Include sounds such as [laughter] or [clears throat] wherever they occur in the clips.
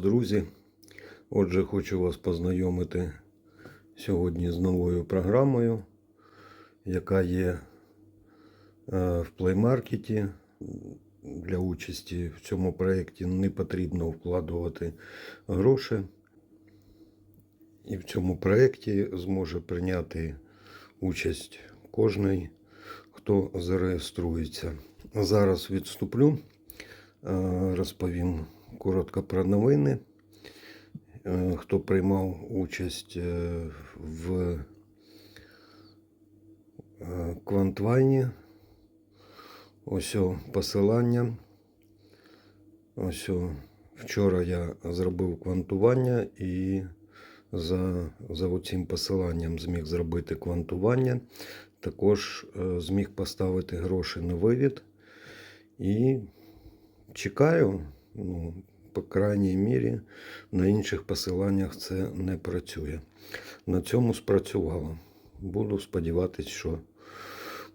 друзі. Отже, хочу вас познайомити сьогодні з новою програмою, яка є е, в Market. Для участі в цьому проєкті не потрібно вкладувати гроші. І в цьому проєкті зможе прийняти участь кожний, хто зареєструється. Зараз відступлю, е, розповім коротко про новини. Е, Хто приймав участь е, в е, Квантвайні. Ось посилання. Ось вчора я зробив квантування і за, за цим посиланням зміг зробити квантування. Також зміг поставити гроші на вивід. І чекаю, ну, по крайній мірі, на інших посиланнях це не працює. На цьому спрацювало. Буду сподіватися, що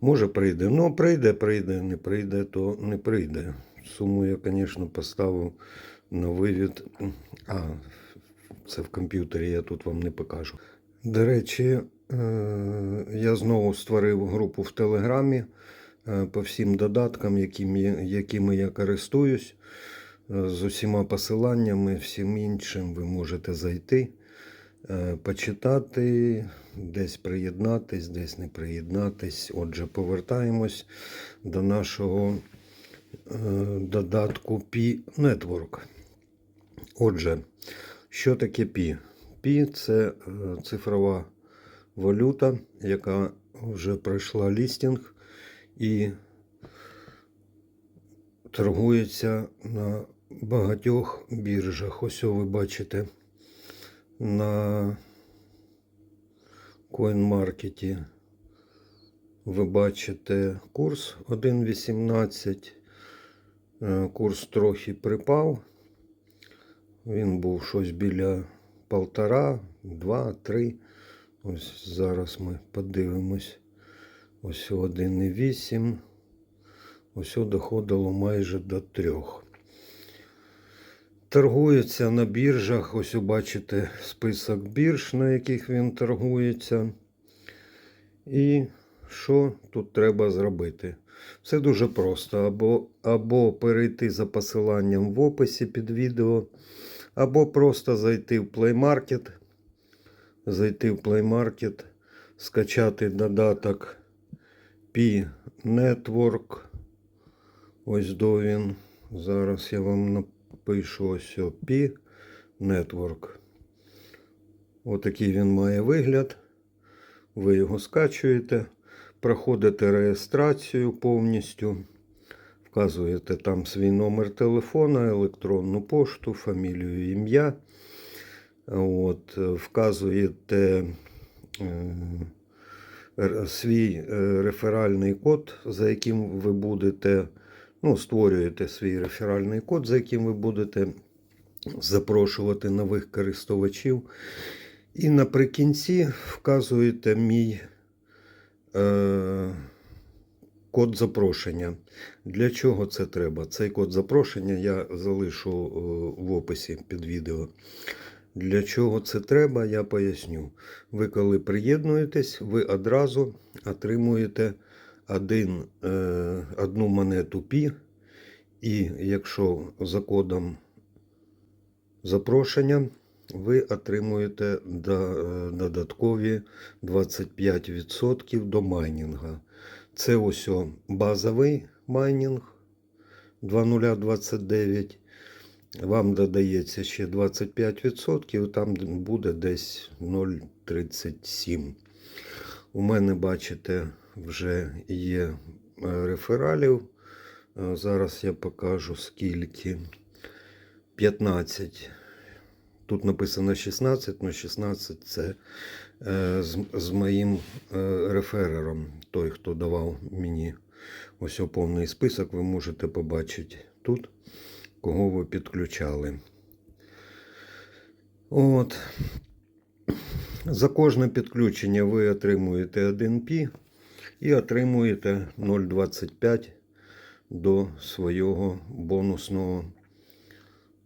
може прийде. Ну, прийде, прийде, не прийде, то не прийде. Суму я, звісно, поставив на вивід. А, це в комп'ютері, я тут вам не покажу. До речі, е, я знову створив групу в Телеграмі е, по всім додаткам, якими, якими я користуюсь. Е, З усіма посиланнями, всім іншим ви можете зайти, е, почитати, десь приєднатись, десь не приєднатись. Отже, повертаємось до нашого е, додатку Pi Network. Отже, що таке Пі? Пі це цифрова валюта, яка вже пройшла лістінг і торгується на багатьох біржах. Ось ви бачите на CoinMarket ви бачите курс 1.18. Е, Курс трохи припав. Він був щось біля полтора, два, три. Ось зараз ми подивимось. Ось 1,8. Ось доходило майже до трьох. Торгується на біржах. Ось бачите список бірж, на яких він торгується. І що тут треба зробити? Все дуже просто. Або, або перейти за посиланням в описі під відео, або просто зайти в Play Market, зайти в Play Market, скачати додаток P Network. Ось до він. Зараз я вам напишу ось P Network. Отакий він має вигляд. Ви його скачуєте, проходите реєстрацію повністю, вказуєте там свій номер телефона, електронну пошту, фамілію, ім'я. От, Вказуєте е, свій е, реферальний код, за яким ви будете, ну, створюєте свій реферальний код, за яким ви будете запрошувати нових користувачів. І наприкінці вказуєте мій е, код запрошення. Для чого це треба? Цей код запрошення я залишу е, в описі під відео. Для чого це треба, я поясню. Ви коли приєднуєтесь, ви одразу отримуєте один, е, одну монету Пі. І якщо за кодом запрошення, ви отримуєте е, додаткові 25% до майнінга. Це ось базовий майнінг 2029. Вам додається ще 25%, там буде десь 0,37. У мене, бачите, вже є е, рефералів. Е, Зараз я покажу скільки. 15. Тут написано 16, але 16 це е, з, з моїм реферером, той, хто давав мені ось повний список, ви можете побачити тут, кого ви підключали. От. За кожне підключення ви отримуєте 1 пі і отримуєте 0,25 до свого бонусного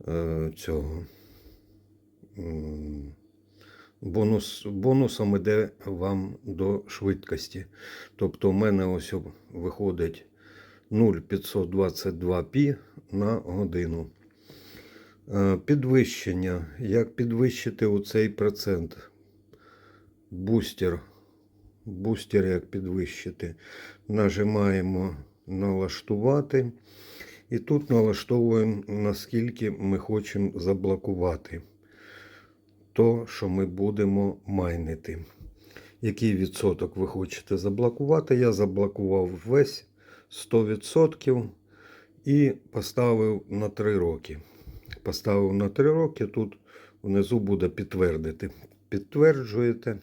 е, цього бонус, бонусом іде вам до швидкості. Тобто, у мене ось виходить 0,522 пі на годину. Е, Підвищення. Як підвищити оцей процент? Бустер. Бустер як підвищити. Нажимаємо налаштувати. І тут налаштовуємо, наскільки ми хочемо заблокувати то, що ми будемо майнити. Який відсоток ви хочете заблокувати? Я заблокував весь 100% і поставив на 3 роки. Поставив на 3 роки, тут внизу буде підтвердити. Підтверджуєте.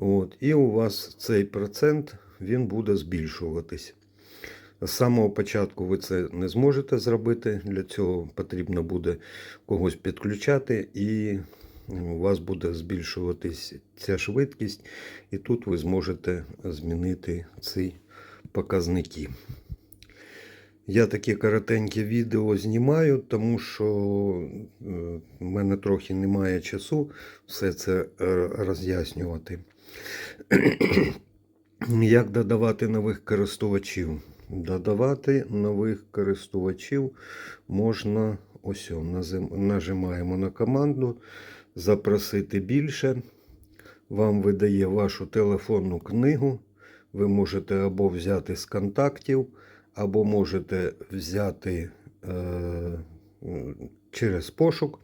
От, і у вас цей процент він буде збільшуватись. З самого початку ви це не зможете зробити. Для цього потрібно буде когось підключати, і у вас буде збільшуватись ця швидкість, і тут ви зможете змінити ці показники. Я такі коротенькі відео знімаю, тому що е, в мене трохи немає часу все це е, роз'яснювати. [clears throat] Як додавати нових користувачів? Додавати нових користувачів можна ось нажимаємо на команду Запросити більше. Вам видає вашу телефонну книгу. Ви можете або взяти з контактів, або можете взяти е, через пошук,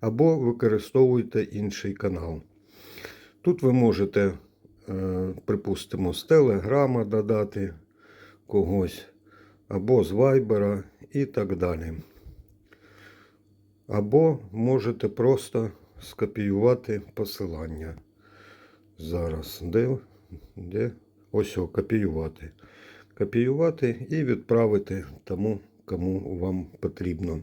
або використовуєте інший канал. Тут ви можете, е, припустимо, з Телеграма додати когось, або з Вайбера і так далі. Або можете просто скопіювати посилання. Зараз де? де? Ось о, копіювати. Копіювати і відправити тому, кому вам потрібно.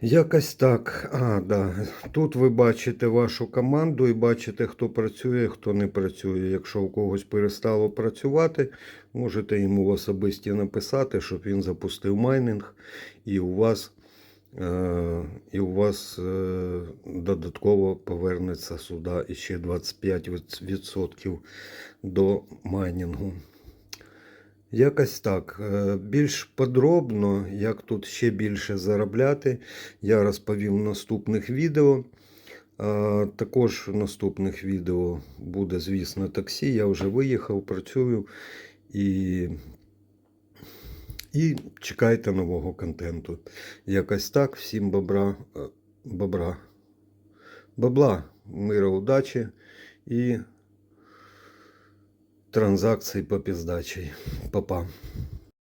Якось так. А, да. Тут ви бачите вашу команду і бачите, хто працює, хто не працює. Якщо у когось перестало працювати, можете йому в особисті написати, щоб він запустив майнинг, і у вас, е, і у вас е, додатково повернеться сюди ще 25% до майнінгу. Якось так. Е, Більш подробно, як тут ще більше заробляти, я розповім в наступних відео. Також в наступних відео буде, звісно, таксі. Я вже виїхав, працюю і, і чекайте нового контенту. Якось так. Всім бобра, е, бобра, бабла, мира, удачі і транзакцій по піздачі. Па-па.